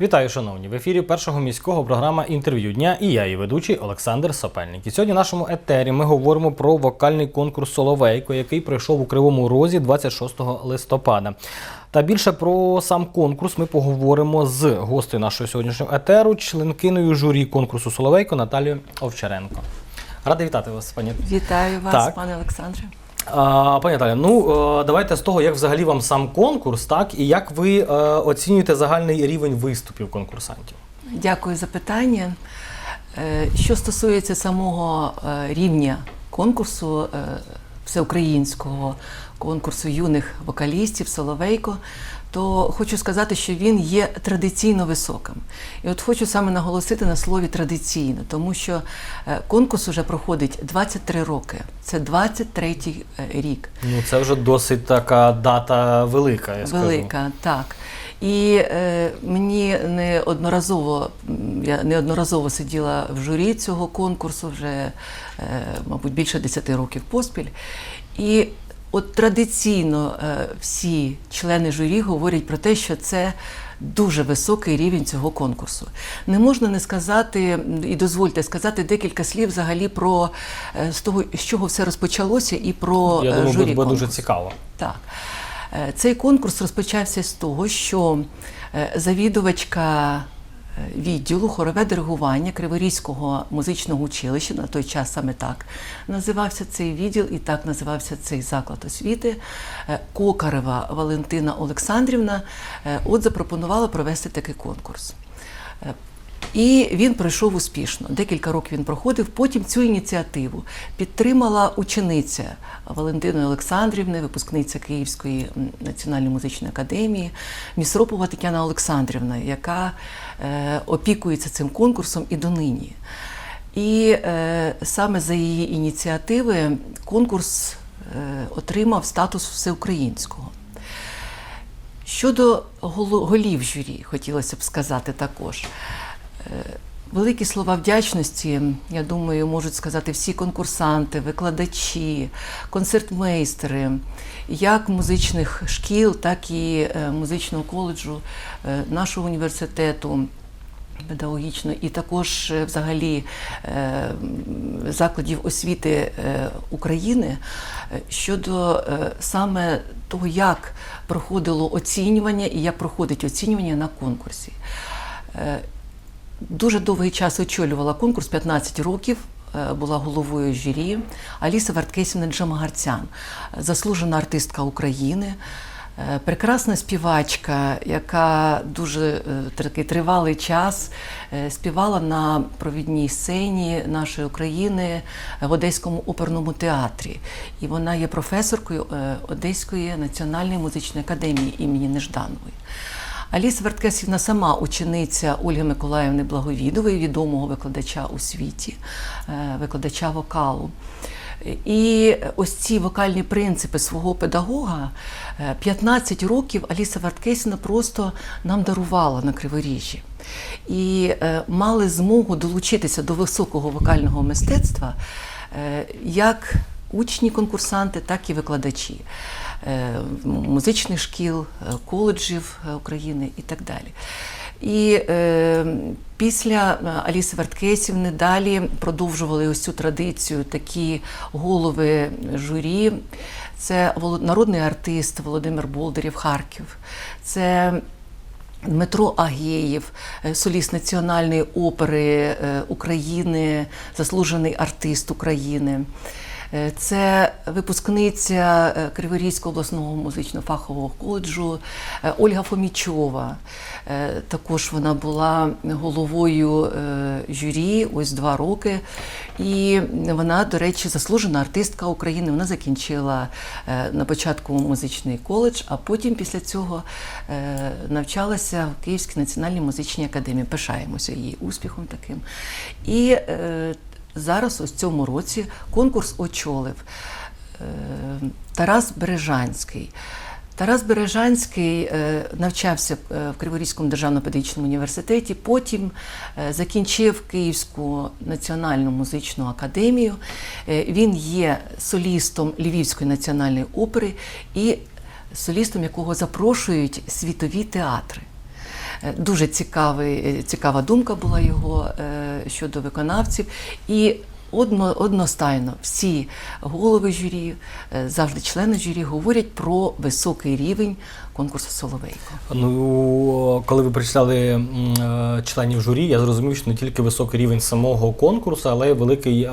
Вітаю, шановні! В ефірі першого міського програма інтерв'ю дня і я, її ведучий Олександр Сапельник. І сьогодні в нашому етері ми говоримо про вокальний конкурс Соловейко, який пройшов у Кривому Розі 26 листопада. Та більше про сам конкурс ми поговоримо з гостею нашого сьогоднішнього етеру, членкиною журі конкурсу Соловейко Наталією Овчаренко. Радий вітати вас, пані. Вітаю вас, Так. пане Олександре. Пані Наталя, ну е, давайте з того, як взагалі вам сам конкурс, так і як ви е, оцінюєте загальний рівень виступів конкурсантів. Дякую за питання. Е, Що стосується самого рівня конкурсу всеукраїнського конкурсу юних вокалістів Соловейко, то хочу сказати, що він є традиційно високим. І от хочу саме наголосити на слові традиційно, тому що е, конкурс уже проходить 23 роки. Це 23-й е, рік. Ну це вже досить така дата велика. Я скажу. Велика, так. І е, мені неодноразово, я неодноразово сиділа в журі цього конкурсу вже, е, мабуть, більше 10 років поспіль. І от традиційно е, всі члени журі говорять про те, що це дуже високий рівень цього конкурсу. Не можна не сказати, і дозвольте сказати декілька слів взагалі про е, з того, з чого все розпочалося, і про Я е, думаю, журі буде, дуже цікаво. Так. Цей конкурс розпочався з того, що завідувачка відділу хорове диригування Криворізького музичного училища, на той час саме так називався цей відділ і так називався цей заклад освіти, е, Кокарева Валентина Олександрівна, е, от запропонувала провести такий конкурс. І він пройшов успішно. Декілька років він проходив. Потім цю ініціативу підтримала учениця Валентини Олександрівни, випускниця Київської національної музичної академії, Місропова Тетяна Олександрівна, яка е, опікується цим конкурсом і донині. І е, саме за її ініціативи конкурс е, отримав статус всеукраїнського. Щодо голів журі, хотілося б сказати також. Е, Великі слова вдячності, я думаю, можуть сказати всі конкурсанти, викладачі, концертмейстери, як музичних шкіл, так і е, музичного коледжу е, нашого університету педагогічно, і також взагалі закладів освіти України щодо саме того, як проходило оцінювання і як проходить оцінювання на конкурсі. Дуже довгий час очолювала конкурс 15 років. е, Була головою журі Аліса Варткесівна Джамагарцян, заслужена артистка України, е, прекрасна співачка, яка дуже е, такий тривалий час співала на провідній сцені нашої України в Одеському оперному театрі. І вона є професоркою Одеської національної музичної академії імені Нежданової. Аліса Верткесівна сама учениця Ольги Миколаївни Благовідової, відомого викладача у світі, е, викладача вокалу. І ось ці вокальні принципи свого педагога е, 15 років Аліса Варткесівна просто нам дарувала на Криворіжжі. І е, мали змогу долучитися до високого вокального мистецтва е, як учні конкурсанти, так і викладачі е, музичних шкіл, е, коледжів е, України і так далі. І е, після е, Аліси Варткесівни далі продовжували ось цю традицію такі голови журі. Це народний артист Володимир Болдирів Харків. Це Дмитро Агеєв, е, соліст Національної опери е, України, заслужений артист України. Е, Це випускниця е, Криворізького обласного музично-фахового коледжу е, Ольга Фомічова. Також вона була головою журі ось два роки. І вона, до речі, заслужена артистка України. Вона закінчила на початку музичний коледж, а потім після цього навчалася в Київській національній музичній академії. Пишаємося її успіхом таким. І зараз, в цьому році, конкурс очолив е, Тарас Бережанський. Тарас Бережанський е, навчався е, в Криворізькому державному педагогічному університеті, потім закінчив Київську національну музичну академію. Він є солістом Львівської національної опери і солістом, якого запрошують світові театри. Е, Дуже цікавий, е, цікава думка була його е, щодо виконавців. І одно, одностайно всі голови журі, завжди члени журі говорять про високий рівень конкурсу Соловейко. Ну, коли ви е, членів журі, я зрозумів, що не тільки високий рівень самого конкурсу, але й великий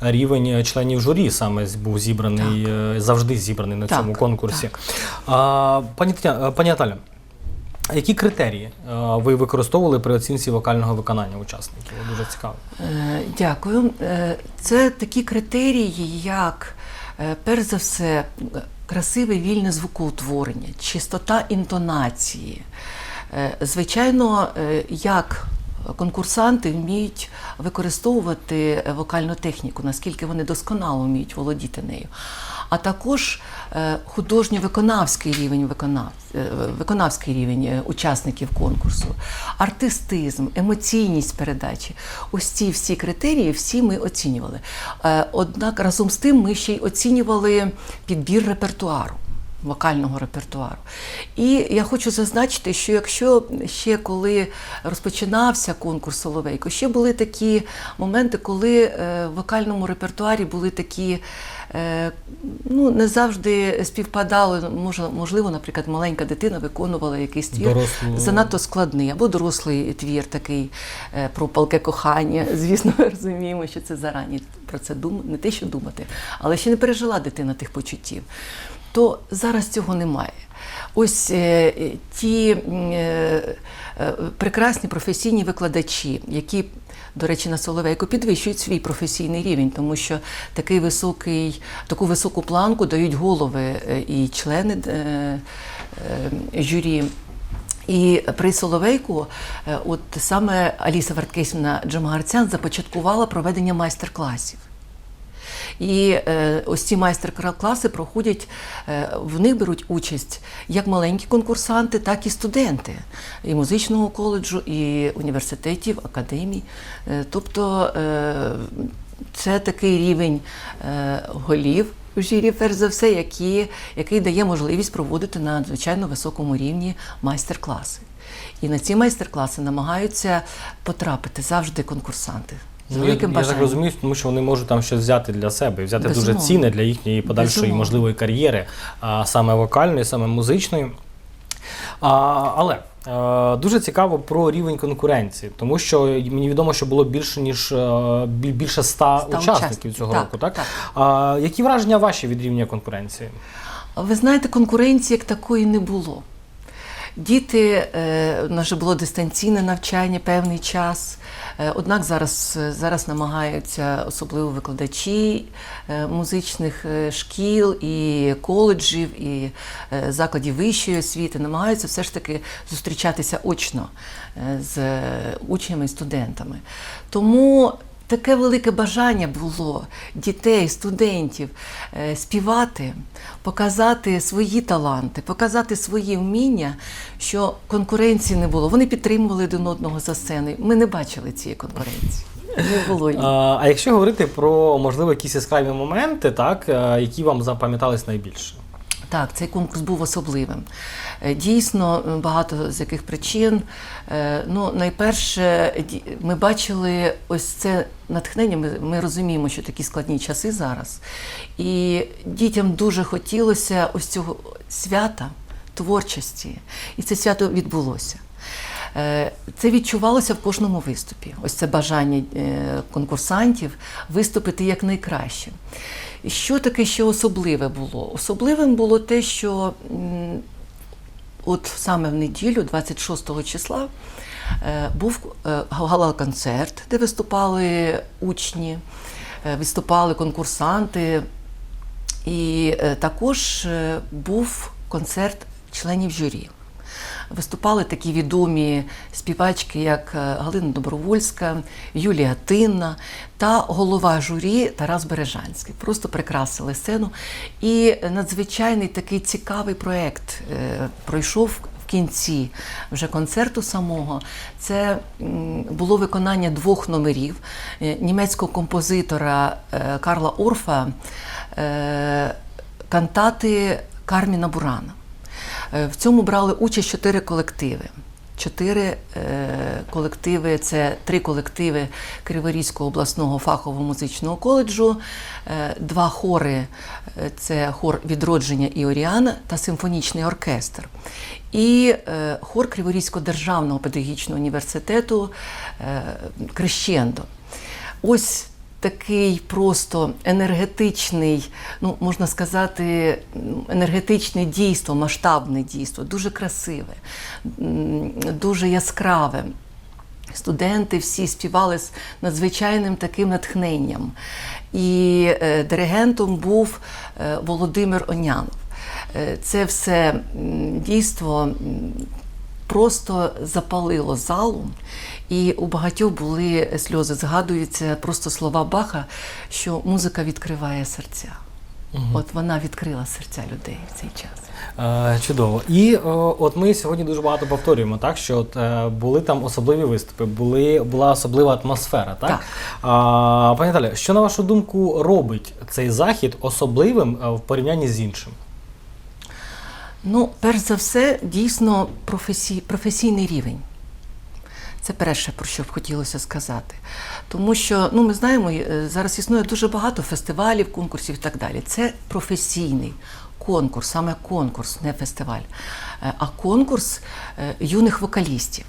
рівень членів журі саме був зібраний, е, завжди зібраний на Так, цьому конкурсі. А, пані, Тетя- пані Наталя, які критерії е, ви використовували при оцінці вокального виконання учасників? Дуже цікаво. Е, Дякую. Е, Це такі критерії, як перш за все, красиве вільне звукоутворення, чистота інтонації. Звичайно, як конкурсанти вміють використовувати вокальну техніку, наскільки вони досконало вміють володіти нею. А також е, художньо-виконавський рівень виконав, е, виконавський рівень е, учасників конкурсу, артистизм, емоційність передачі. Ось ці всі критерії всі ми оцінювали. Однак разом з тим ми ще й оцінювали підбір репертуару. Вокального репертуару. І я хочу зазначити, що якщо ще коли розпочинався конкурс Соловейко, ще були такі моменти, коли е, в вокальному репертуарі були такі, е, ну не завжди співпадали. Можливо, наприклад, маленька дитина виконувала якийсь твір Дорослу- занадто складний, або дорослий твір такий е, про палке кохання. Звісно, ми розуміємо, що це зарані про це дум... не те, що думати, але ще не пережила дитина тих почуттів. То зараз цього немає. Ось е, ті е, е, прекрасні професійні викладачі, які, до речі, на Соловейко підвищують свій професійний рівень, тому що такий високий, таку високу планку дають голови і члени журі. І при Соловейку, от саме Аліса Верткесівна Джамагарцян започаткувала проведення майстер-класів. І е, ось ці майстер-класи проходять, е, в них беруть участь як маленькі конкурсанти, так і студенти і музичного коледжу, і університетів, академій. Е, тобто це такий рівень голів у журі, перш за все, які, який дає можливість проводити на надзвичайно високому рівні майстер-класи. І на ці майстер-класи намагаються потрапити завжди конкурсанти. З Ну, я, великим я так розумію, тому що вони можуть там щось взяти для себе, взяти дуже Безумовно. цінне для їхньої подальшої Безумовно. можливої кар'єри, а, саме вокальної, саме музичної. А, але е, дуже цікаво про рівень конкуренції, тому що мені відомо, що було більше ніж е, більше ста, учасників. цього Так, року. Так? так. А, які враження ваші від рівня конкуренції? Ви знаєте, конкуренції як такої не було. Діти, е, у нас же було дистанційне навчання певний час. Е, Однак зараз, зараз намагаються, особливо викладачі е, музичних е, шкіл і коледжів, і е, закладів вищої освіти, намагаються все ж таки зустрічатися очно е, з учнями і студентами. Тому Таке велике бажання було дітей, студентів е, співати, показати свої таланти, показати свої вміння, що конкуренції не було. Вони підтримували один одного за сценою. Ми не бачили цієї конкуренції. Не було. А, а якщо говорити про можливо якісь яскраві моменти, так, е, які вам запам'ятались найбільше? Так, цей конкурс був особливим. Е, Дійсно, багато з яких причин. Е, Ну, найперше, ми бачили ось це натхнення. Ми, ми розуміємо, що такі складні часи зараз. І дітям дуже хотілося ось цього свята, творчості. І це свято відбулося. Е, Це відчувалося в кожному виступі. Ось це бажання е, конкурсантів виступити якнайкраще. Що таке ще особливе було? Особливим було те, що от саме в неділю, 26 числа, е, був е, гала-концерт, де виступали учні, е, виступали конкурсанти. І також був концерт членів журі. Виступали такі відомі співачки, як е, Галина Добровольська, Юлія Тинна та голова журі Тарас Бережанський. Просто прикрасили сцену. І надзвичайний такий цікавий проєкт е, пройшов в кінці вже концерту самого. Це було виконання двох номерів е, німецького композитора Карла Орфа кантати Карміна Бурана. Е, В цьому брали участь чотири колективи. чотири е, колективи. Це три колективи Криворізького обласного фахового музичного коледжу, е, два хори це хор відродження і Оріана та симфонічний оркестр. І хор Криворізького державного педагогічного університету Крещендо. Ось такий просто енергетичний, ну можна сказати, енергетичне дійство, масштабне дійство, дуже красиве, дуже яскраве. Студенти всі співали з надзвичайним таким натхненням. І е, диригентом був е, Володимир Онянов. Е, це все дійство просто запалило залу, і у багатьох були сльози. Згадуються просто слова Баха, що музика відкриває серця. От вона відкрила серця людей в цей час. Е, чудово. І е, от ми сьогодні дуже багато повторюємо, так що от, е, були там особливі виступи, були, була особлива атмосфера. Так? Так. А, пані Наталя, що на вашу думку робить цей захід особливим е, в порівнянні з іншим? Ну, перш за все, дійсно професій, професійний рівень. Це перше, про що б хотілося сказати. Тому що ну, ми знаємо, е, зараз існує дуже багато фестивалів, конкурсів і так далі. Це професійний конкурс, саме конкурс, не фестиваль, е, а конкурс е, юних вокалістів.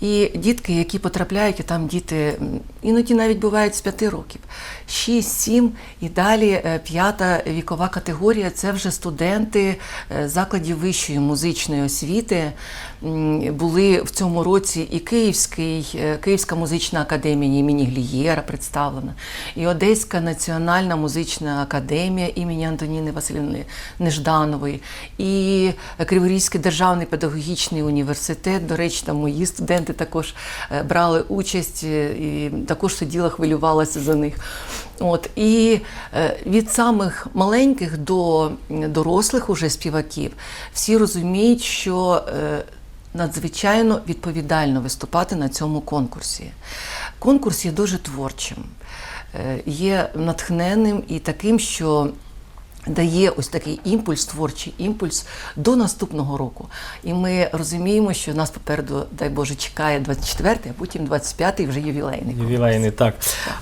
І дітки, які потрапляють, і там діти іноді навіть бувають з п'яти років, 6-7 і далі е, п'ята вікова категорія це вже студенти е, закладів вищої музичної освіти. Були в цьому році і Київський, е, Київська музична академія імені Глієра представлена, і Одеська національна музична академія імені Антоніни Васильівни Нежданової, і Криворізький державний педагогічний університет. До речі, там мої студенти також е, брали участь е, і також сиділа, хвилювалася за них. От і е, від самих маленьких до дорослих уже співаків всі розуміють, що надзвичайно відповідально виступати на цьому конкурсі. Конкурс є дуже творчим, є натхненним і таким, що дає ось такий імпульс, творчий імпульс до наступного року. І ми розуміємо, що нас попереду, дай Боже, чекає 24-й, а потім 25-й вже ювілейний. Ювілейний, так.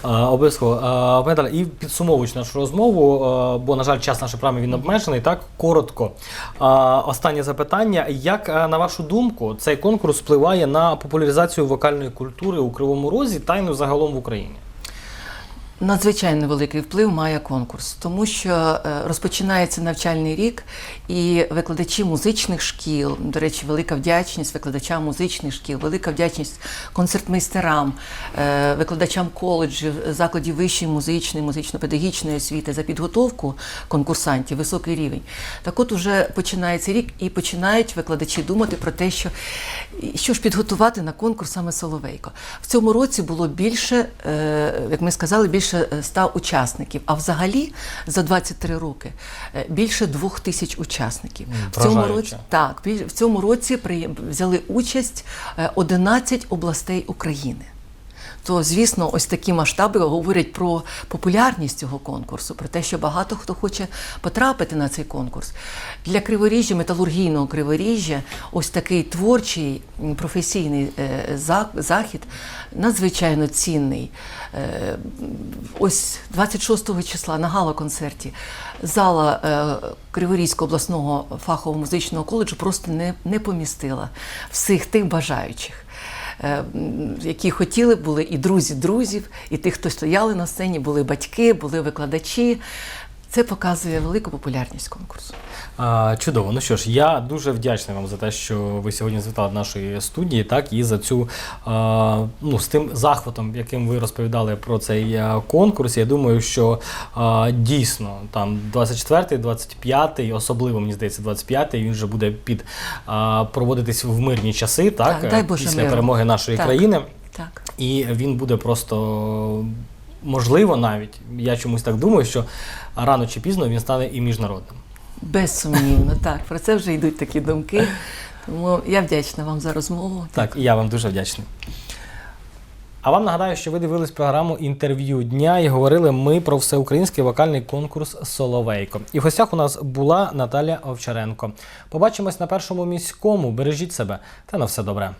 А, обов'язково. Пані і підсумовуючи нашу розмову, а, бо, на жаль, час нашої програми він обмежений, так, коротко. А, останнє запитання. Як, на вашу думку, цей конкурс впливає на популяризацію вокальної культури у Кривому Розі та й ну, загалом в Україні? Надзвичайно великий вплив має конкурс, тому що е, розпочинається навчальний рік, і викладачі музичних шкіл, до речі, велика вдячність викладачам музичних шкіл, велика вдячність концертмейстерам, е, викладачам коледжів, закладів вищої музичної, музично-педагогічної освіти за підготовку конкурсантів, високий рівень. Так от уже починається рік і починають викладачі думати про те, що, що ж підготувати на конкурс саме Соловейко. В цьому році було більше, е, як ми сказали, більше 100 учасників. А взагалі за 23 роки е, більше двох тисяч учасників. В цьому році так в цьому році взяли участь е, 11 областей України. То, звісно, ось такі масштаби говорять про популярність цього конкурсу, про те, що багато хто хоче потрапити на цей конкурс. Для криворіжжя, металургійного криворіжжя, ось такий творчий професійний е, захід надзвичайно цінний. Е, Ось 26 числа на гала-концерті зала е, Криворізького обласного фахового музичного коледжу просто не, не помістила всіх тих бажаючих які хотіли, були і друзі друзів, і тих, хто стояли на сцені, були батьки, були викладачі. Це показує велику популярність конкурсу. А, чудово. Ну що ж, я дуже вдячний вам за те, що ви сьогодні звітали нашої студії, так і за цю а, ну з тим захватом, яким ви розповідали про цей конкурс. Я думаю, що а, дійсно там 24-й, 25-й, особливо мені здається, 25-й, він вже буде під а, проводитись в мирні часи, так, Так, дай Боже після миру. перемоги нашої Так. країни. Так. І він буде просто можливо навіть. Я чомусь так думаю, що рано чи пізно він стане і міжнародним. Безсумнівно, так. Про це вже йдуть такі думки. Тому я вдячна вам за розмову. Так, і я вам дуже вдячний. А вам нагадаю, що ви дивились програму інтерв'ю дня і говорили ми про всеукраїнський вокальний конкурс Соловейко. І в гостях у нас була Наталя Овчаренко. Побачимось на першому міському. Бережіть себе та на все добре.